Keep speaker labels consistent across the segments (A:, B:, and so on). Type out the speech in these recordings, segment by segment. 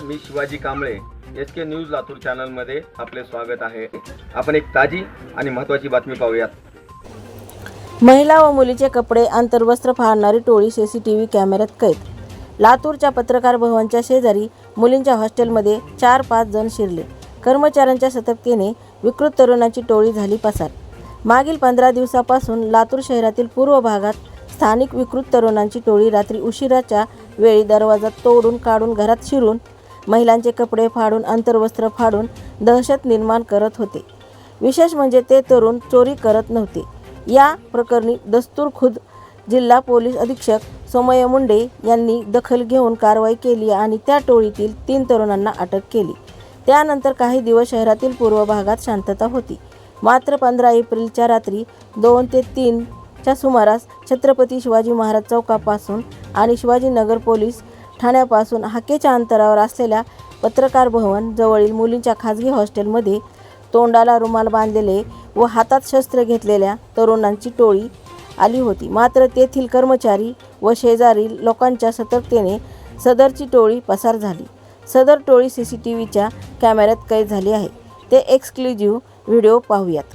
A: Shivaji Kamble. S K news Latur चॅनलमध्ये आपले स्वागत आहे. आपण एक ताजी आणि महत्त्वाची बातमी पाहूयात.
B: महिला व मुलीचे कपडे आंतरवस्त्र फाळणारी टोळी सीसीटीव्ही कॅमेऱ्यात कैद. लातूरच्या पत्रकार भवनच्या शेजारी मुलींच्या हॉस्टेलमध्ये चार पाच जण शिरले. कर्मचाऱ्यांच्या सतर्कतेने विकृत तरुणाची टोळी झाली पसार. मागील पंधरा दिवसापासून लातूर शहरातील पूर्व भागात स्थानिक विकृत तरुणांची टोळी रात्री उशिराच्या वेळी दरवाजा तोडून काढून घरात शिरून महिलांचे कपडे फाडून अंतर्वस्त्र फाडून दहशत निर्माण करत होते. विशेष म्हणजे ते तरुण चोरी करत नव्हते. या प्रकरणी दस्तूर खुद जिल्हा पोलीस अधीक्षक सोमय मुंडे यांनी दखल घेऊन कारवाई केली आणि त्या टोळीतील तीन तरुणांना अटक केली. त्यानंतर काही दिवस शहरातील पूर्व भागात शांतता होती. मात्र पंधरा एप्रिलच्या रात्री दोन ते तीनच्या सुमारास छत्रपती शिवाजी महाराज चौकापासून आणि शिवाजीनगर पोलीस ठाण्यापासून हाकेच्या अंतरावर असलेल्या पत्रकार भवन जवळील मुलींच्या खाजगी हॉस्टेलमध्ये तोंडाला रुमाल बांधलेले व हातात शस्त्र घेतलेल्या तरुणांची टोळी आली होती. मात्र तेथील कर्मचारी व शेजारील लोकांच्या सतर्कतेने सदरची टोळी पसार झाली. सदर टोळी सी सी टी व्हीच्या कॅमेऱ्यात कैद झाली आहे. ते एक्सक्लुझिव्ह व्हिडिओ पाहूयात.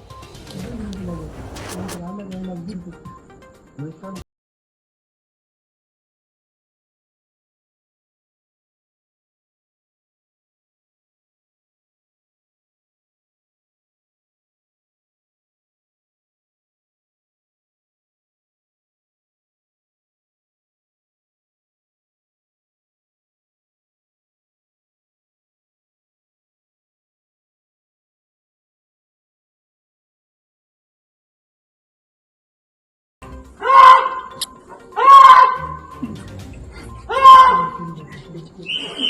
B: Спасибо.